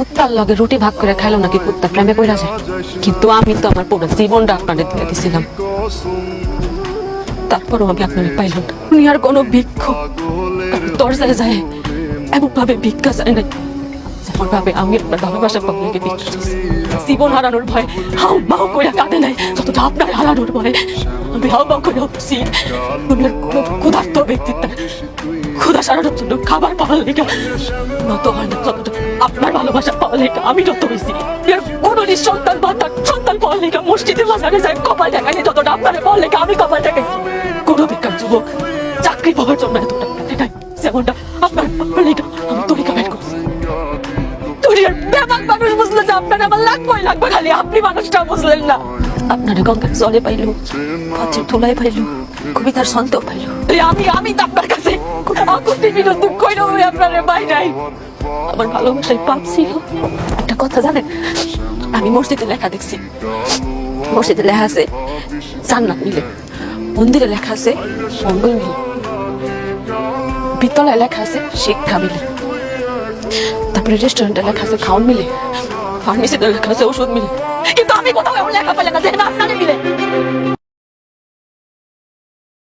কুত্তার লগে রুটি ভাগ করে খাইলো নাকি কুত্তা প্রেমে পড়া যায়? কিন্তু আমি তো আমার পুরো জীবনটা আপনাদের দিয়ে দিছিলাম। তারপরও আমি আপনাদের পাইলাম না। উনি আর কোনো ভিক্ষুক দরজায় যায় এমন ভাবে ভিক্ষা যায় নাই। যেমন ভাবে আমি আপনার ভালোবাসা পাবলিকে ভিক্ষা জীবন হারানোর ভয় হাউ মাউ করে কাঁদে নাই, যতটা আপনার হারানোর ভয়। আমি হাউ মাউ করে উনার কোনো ক্ষুধার্ত ব্যক্তিত্ব ক্ষুধা সারানোর জন্য খাবার পাওয়ার লেগে। নত হয় না ভালোবাসা পাওয়ার লেগে আমি যত হয়েছি। এর কোনো সন্তান বা সন্তান পাওয়ার লেগে মসজিদে মাঝারে যায়, কপাল দেখায়নি যতটা আপনার পাওয়ার লেগে আমি কপাল দেখাইছি। কোনো বেকার যুবক চাকরি পাওয়ার জন্য এতটা দেখায় যেমনটা আপনার পাওয়ার লেগে আমি তরিকা বের করছি বেমান মানুষ যে আপনার আমার লাগবেই লাগবে খালি, আপনি মানুষটা বুঝলেন না। আপনারে গঙ্গার জলে পাইল কাছের ধুলাই পাইল, কবিতার সন্তেও পাইল। আমি আমি আপনার কাছে কই রবে আপনার বাই নাই আমার ভালোবাসায় পাপ ছিল। একটা কথা জানেন? আমি মসজিদে লেখা দেখছি। মসজিদে লেখা আছে, জান্নাত মিলে। মন্দিরে লেখা আছে, মঙ্গল মিলে। বিদ্যালয়ে লেখা আছে, শিক্ষা মিলে। তারপরে রেস্টুরেন্টে লেখা আছে খাওয়ান মিলে। ফার্মেসিতে লেখা আছে, ওষুধ মিলে। কিন্তু আমি কোথাও এমন লেখা পেলে না যেখানে আপনারে মিলে।